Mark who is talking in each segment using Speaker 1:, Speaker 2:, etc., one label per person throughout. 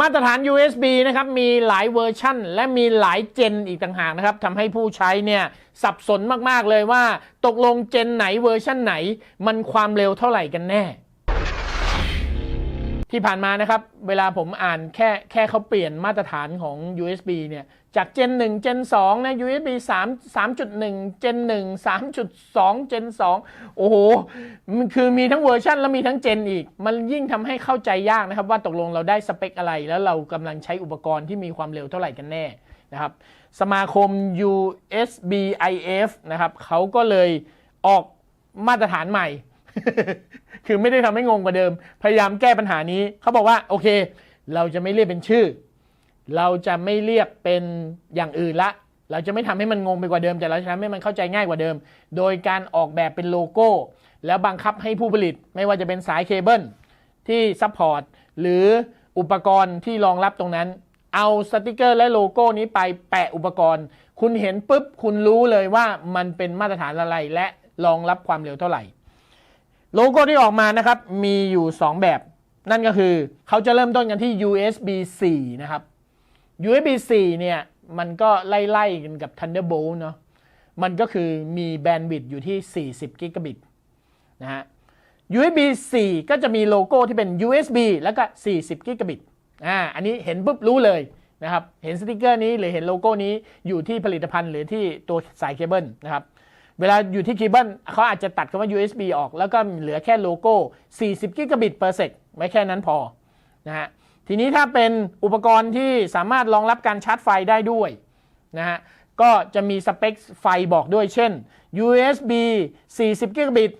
Speaker 1: มาตรฐาน USB นะครับ มีหลายเวอร์ชั่น และมีหลายเจนอีกต่างหากนะครับทำให้ผู้ใช้เนี่ยสับสนมาก ๆ เลยว่า ตกลงเจนไหนเวอร์ชั่นไหน มันความเร็วเท่าไหร่กันแน่ ที่ผ่านมานะครับ เวลาผมอ่านแค่แค่เขาเปลี่ยนมาตรฐานของ USB เนี่ยจากเจน1เจน2นะ USB 3 3.1เจน1 3.2เจน2โอ้โห มันคือมีทั้งเวอร์ชันและมีทั้งเจนอีก มันยิ่งทำให้เข้าใจยากนะครับ ว่าตกลงเราได้สเปคอะไร แล้วเรากำลังใช้อุปกรณ์ที่มีความเร็วเท่าไหร่กันแน่นะครับ สมาคม USBIF นะครับเขาก็เลยออกมาตรฐานใหม่ คือไม่ได้ทำให้งงกว่าเดิม พยายามแก้ปัญหานี้เขาบอกว่าโอเค เราจะไม่เรียกเป็นชื่อ เราจะไม่เรียกเป็นอย่างอื่นละ เราจะไม่ทำให้มันงงไปกว่าเดิม แต่เราจะทำให้มันเข้าใจง่ายกว่าเดิม โดยการออกแบบเป็นโลโก้ แล้วบังคับให้ผู้ผลิต ไม่ว่าจะเป็นสายเคเบิลที่ซัพพอร์ตหรืออุปกรณ์ที่รองรับตรงนั้น เอาสติกเกอร์และโลโก้นี้ไปแปะอุปกรณ์ คุณเห็นปุ๊บ คุณรู้เลยว่ามันเป็นมาตรฐานอะไรและรองรับความเร็วเท่าไหร่ โลโก้ที่ออกมานะครับ มีอยู่ 2 แบบ นั่นก็คือเขาจะเริ่มต้นกันที่ USB 4 นะครับ USB 4 เนี่ย มันก็ไล่ๆกันกับ Thunderbolt เนาะมันก็คือมีแบนด์วิดต์อยู่ที่ 40 กิกะบิตนะฮะ USB 4 ก็จะมีโลโก้ที่เป็น USB แล้วก็ 40 กิกะบิตอ่าอันนี้เห็นปุ๊บรู้เลยนะครับ เห็นสติกเกอร์นี้หรือเห็นโลโก้นี้อยู่ที่ผลิตภัณฑ์หรือที่ตัวสายเคเบิลนะครับ เวลาอยู่ที่เคเบิลเขาอาจจะตัดคำว่า USB ออก แล้วก็เหลือแค่โลโก้ 40 กิกะบิต per sec ไม่แค่นั้นพอนะฮะทีนี้ถ้าเป็นอุปกรณ์ที่สามารถรองรับการชาร์จไฟได้ด้วยนะฮะก็จะมีสเปคไฟบอกด้วยเช่น USB 40 กิกะบิต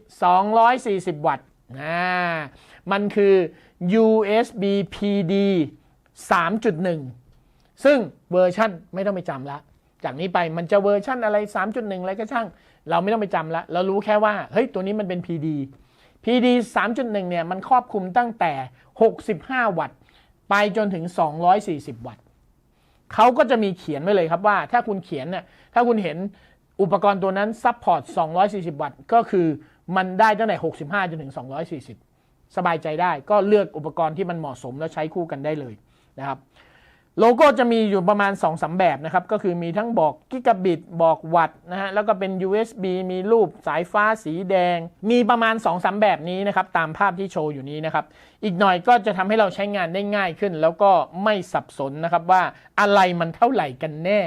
Speaker 1: 240 วัตต์นะมันคือ USB PD 3.1 ซึ่งเวอร์ชั่นไม่ต้องไปจำละ จากนี้ไปมันจะเวอร์ชั่นอะไร 3.1 อะไรก็ช่าง เราไม่ต้องไปจำละเรารู้แค่ว่า เฮ้ย ตัวนี้มันเป็น PD PD 3.1 เนี่ย มันครอบคลุมตั้งแต่ 65 วัตต์ ไปจนถึง 240 วัตต์เขาก็จะมีเขียนไว้เลยครับว่า ถ้าคุณเขียนเนี่ยถ้าคุณเห็นอุปกรณ์ตัวนั้นซัพพอร์ต 240 วัตต์ ก็คือมันได้ตั้งแต่ 65 จนถึง 240 สบายใจได้ ก็เลือกอุปกรณ์ที่มันเหมาะสมแล้วใช้คู่กันได้เลยนะครับ โลโก้จะมีอยู่ประมาณ2อสแบบนะครับ ก็คือมีทั้งบอกกิกะบิตบอกวัตต์นะฮะแล้วก็เป็น USB มีรูปสายฟ้าสีแดง มีประมาณ2อสแบบนี้นะครับ ตามภาพที่โชว์อยู่นี้นะครับ อีกหน่อยก็จะทำให้เราใช้งานได้ง่ายขึ้น แล้วก็ไม่สับสนนะครับว่าอะไรมันเท่าไหร่กันแน่